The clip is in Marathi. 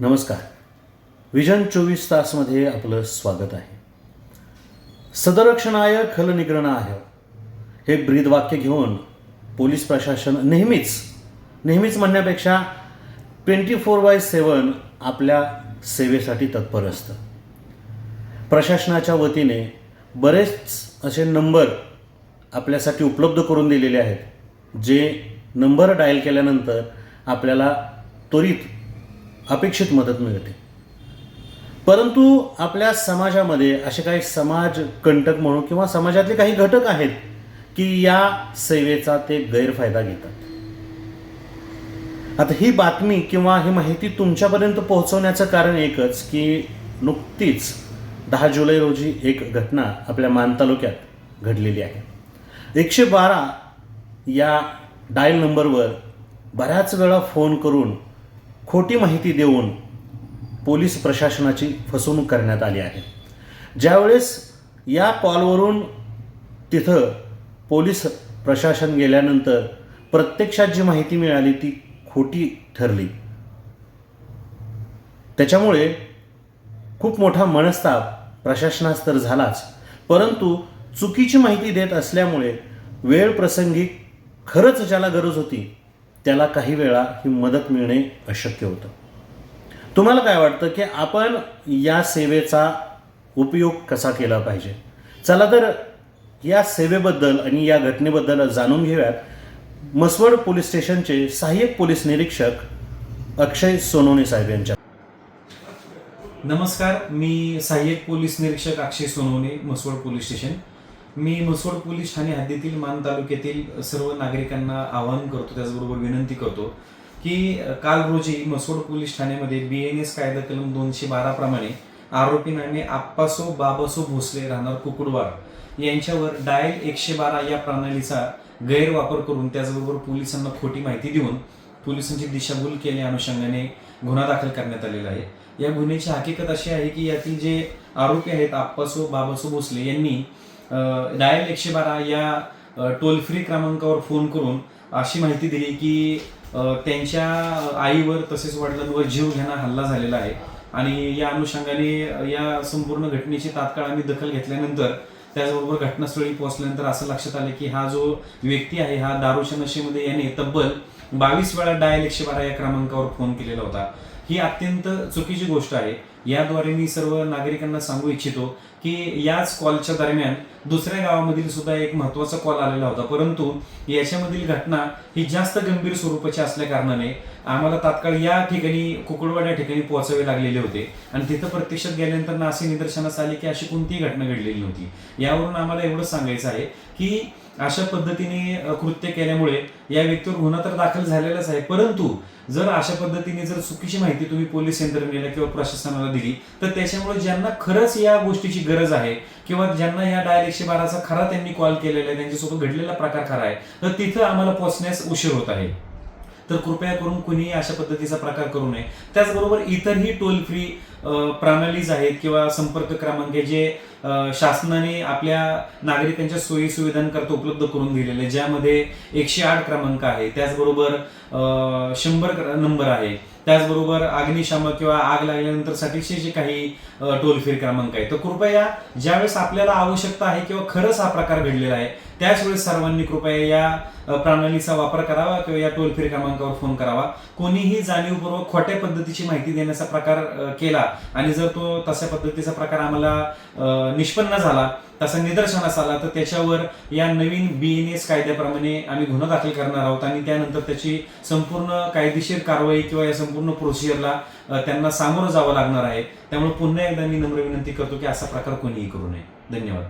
नमस्कार. विजन चोवीस तासमध्ये आपलं स्वागत आहे. सदरक्षणाय खलनिग्रणाय हे ब्रीदवाक्य घेऊन पोलीस प्रशासन नेहमीच नेहमीच म्हणण्यापेक्षा ट्वेंटी फोर बाय सेवन आपल्या सेवेसाठी तत्पर असतं. प्रशासनाच्या वतीने बरेच असे नंबर आपल्यासाठी उपलब्ध करून दिलेले आहेत जे नंबर डायल केल्यानंतर आपल्याला त्वरित अपेक्षित मदत मिळते. परंतु आपल्या समाजामध्ये असे काही समाज कंटक म्हणून किंवा समाजातले काही घटक आहेत की या सेवेचा ते गैरफायदा घेतात. आता ही बातमी किंवा ही माहिती तुमच्यापर्यंत पोहोचवण्याचं कारण एकच की नुकतीच दहा जुलै रोजी एक घटना आपल्या मान तालुक्यात घडलेली आहे. एकशे बारा या डायल नंबरवर बऱ्याच वेळा फोन करून खोटी माहिती देऊन पोलीस प्रशासनाची फसवणूक करण्यात आली आहे. ज्यावेळेस या कॉलवरून तिथं पोलीस प्रशासन गेल्यानंतर प्रत्यक्षात जी माहिती मिळाली ती खोटी ठरली. त्याच्यामुळे खूप मोठा मनस्ताप प्रशासनास तर झालाच परंतु चुकीची माहिती देत असल्यामुळे वेळ प्रसंगी खरंच ज्याला गरज होती त्याला काही वेळा ही मदत मिळणे अशक्य होतं. तुम्हाला काय वाटतं की आपण या सेवेचा उपयोग कसा केला पाहिजे? चला तर या सेवेबद्दल आणि या घटनेबद्दल जाणून घेऊयात. मसवड पोलीस स्टेशनचे सहाय्यक पोलीस निरीक्षक अक्षय सोनवणे साहेब यांच्या. नमस्कार मी सहाय्यक पोलीस निरीक्षक अक्षय सोनवणे मसवड पोलीस स्टेशन. मी म्हसवड पोलीस ठाणे हद्दीतील मान तालुक्यातील सर्व नागरिकांना आवाहन करतो त्याचबरोबर विनंती करतो की काल रोजी म्हसवड पोलीस ठाण्यामध्ये बी एन एस कायदा कलम दोनशे बारा प्रमाणे आरोपी नामे आप्पासो बाबासो भोसले राहणार कुकुडवार यांच्यावर डायल एकशे बारा या प्रणालीचा गैरवापर करून त्याचबरोबर पोलिसांना खोटी माहिती देऊन पोलिसांची दिशाभूल केल्या अनुषंगाने गुन्हा दाखल करण्यात आलेला आहे. या गुन्ह्याची हकीकत अशी आहे की यातील जे आरोपी आहेत आप्पासो बाबासो भोसले यांनी डायल एकशे बारा या टोल फ्री क्रमांकावर फोन करून अशी माहिती दिली की त्यांच्या आईवर तसेच वडिलांवर जीव हल्ला झालेला आहे. आणि या अनुषंगाने या संपूर्ण घटनेची तात्काळ आम्ही दखल घेतल्यानंतर त्याचबरोबर घटनास्थळी पोहोचल्यानंतर असं लक्षात आलं की हा जो व्यक्ती आहे हा दारूच्या नशेमध्ये याने तब्बल बावीस वेळा डायल एकशे बारा या क्रमांकावर फोन केलेला होता. ही अत्यंत चुकीची गोष्ट आहे. याद्वारे मी सर्व नागरिकांना सांगू इच्छितो की याच कॉलच्या दरम्यान दुसऱ्या गावामधील सुद्धा एक महत्त्वाचा कॉल आलेला होता. परंतु याच्यामधील घटना ही जास्त गंभीर स्वरूपाची असल्या कारणाने आम्हाला तात्काळ या ठिकाणी कुकुडवाड या ठिकाणी पोहोचावे लागलेले होते. आणि तिथं प्रत्यक्षात गेल्यानंतर ना असे निदर्शनास आले की अशी कोणतीही घटना घडलेली नव्हती. यावरून आम्हाला एवढंच सांगायचं आहे की अशा पद्धतीने कृत्य केल्यामुळे या व्यक्तीवर गुन्हा तर दाखल झालेलाच आहे. परंतु जर अशा पद्धतीने जर चुकीची माहिती तुम्ही पोलीस यंत्रणेला किंवा प्रशासनाला दिली. तर त्याच्यामुळे ज्यांना खरंच या गोष्टीची गरज आहे किंवा ज्यांना या डायल एकशे बाराचा खरा त्यांनी कॉल केलेला आहे त्यांच्यासोबत घडलेला प्रकार खरा आहे तर तिथं आम्हाला पोहोचण्यास उशीर होत आहे. तर कृपया करून कुणीही अशा पद्धतीचा प्रकार करू नये. त्याचबरोबर इतरही टोल फ्री प्रणालीज आहेत किंवा संपर्क क्रमांक जे शासनाने आपल्या नागरिकांच्या सोयी सुविधांकरता उपलब्ध करून दिलेले ज्यामध्ये एकशे आठ क्रमांक आहे. त्याचबरोबर शंभर नंबर आहे. त्याचबरोबर अग्निशामक किंवा आग लागल्यानंतर साठीचे जे काही टोल फ्री क्रमांक आहे तर कृपया ज्यावेळेस आपल्याला आवश्यकता आहे किंवा खरंच हा प्रकार घडलेला आहे त्याच वेळेस सर्वांनी कृपया या प्रणालीचा वापर करावा किंवा या टोल फ्री क्रमांकावर फोन करावा. कोणीही जाणीवपूर्वक खोट्या पद्धतीची माहिती देण्याचा प्रकार केला आणि जर तो तशा पद्धतीचा प्रकार आम्हाला निष्पन्न झाला तसा निदर्शनास आला तर त्याच्यावर या नवीन बी एन एस कायद्याप्रमाणे आम्ही गुन्हा दाखल करणार आहोत आणि त्यानंतर त्याची संपूर्ण कायदेशीर कारवाई किंवा या संपूर्ण प्रोसिजरला त्यांना सामोरं जावं लागणार आहे. त्यामुळे पुन्हा एकदा मी नम्र विनंती करतो की असा प्रकार कोणीही करू नये. धन्यवाद.